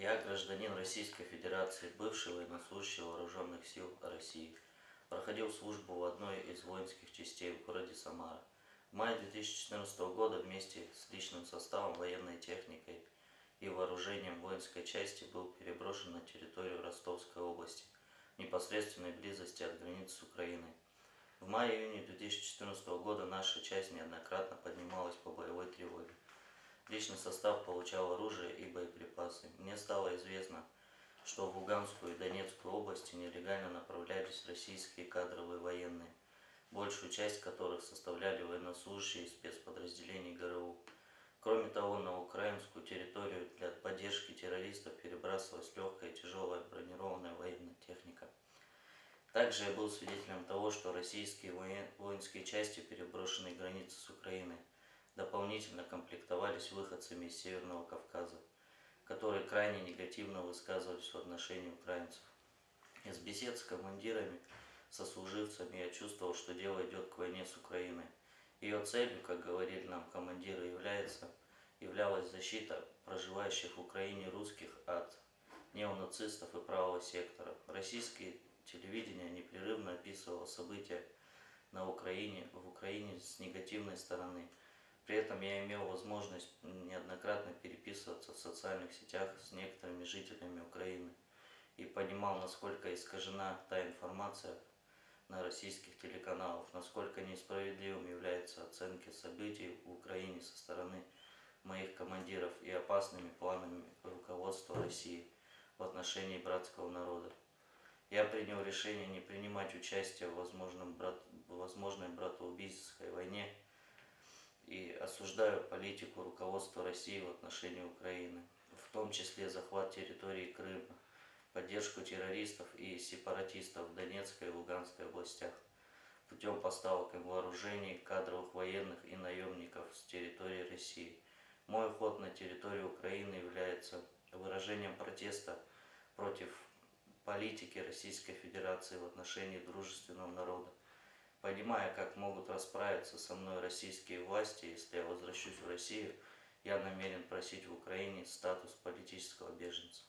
Я гражданин Российской Федерации, бывший военнослужащий Вооруженных сил России. Проходил службу в одной из воинских частей в городе Самара. В мае 2014 года вместе с личным составом, военной техникой и вооружением воинской части был переброшен на территорию Ростовской области, в непосредственной близости от границы с Украиной. В мае-июне 2014 года наша часть неоднократно поднималась по боевой тревоге. Личный состав получал оружие и боеприпасы. Мне стало известно, что в Луганскую и Донецкую области нелегально направлялись российские кадровые военные, большую часть которых составляли военнослужащие спецподразделений ГРУ. Кроме того, на украинскую территорию для поддержки террористов перебрасывалась легкая и тяжелая бронированная военная техника. Также я был свидетелем того, что российские воинские части, переброшенные границы с Украиной, дополнительно комплектовались выходцами из Северного Кавказа, которые крайне негативно высказывались в отношении украинцев. Из бесед с командирами, сослуживцами я чувствовал, что дело идет к войне с Украиной. Ее целью, как говорили нам командиры, является, являлась защита проживающих в Украине русских от неонацистов и правого сектора. Российские телевидение непрерывно описывало события на Украине, в Украине с негативной стороны – при этом я имел возможность неоднократно переписываться в социальных сетях с некоторыми жителями Украины и понимал, насколько искажена та информация на российских телеканалах, насколько несправедливым являются оценки событий в Украине со стороны моих командиров и опасными планами руководства России в отношении братского народа. Я принял решение не принимать участие в возможном брат, возможной братоубийственной войне, осуждаю политику руководства России в отношении Украины, в том числе захват территории Крыма, поддержку террористов и сепаратистов в Донецкой и Луганской областях путем поставок им вооружений, кадровых военных и наемников с территории России. Мой уход на территорию Украины является выражением протеста против политики Российской Федерации в отношении дружественного народа понимая, как могут расправиться со мной российские власти, если я возвращусь в Россию, я намерен просить в Украине статус политического беженца.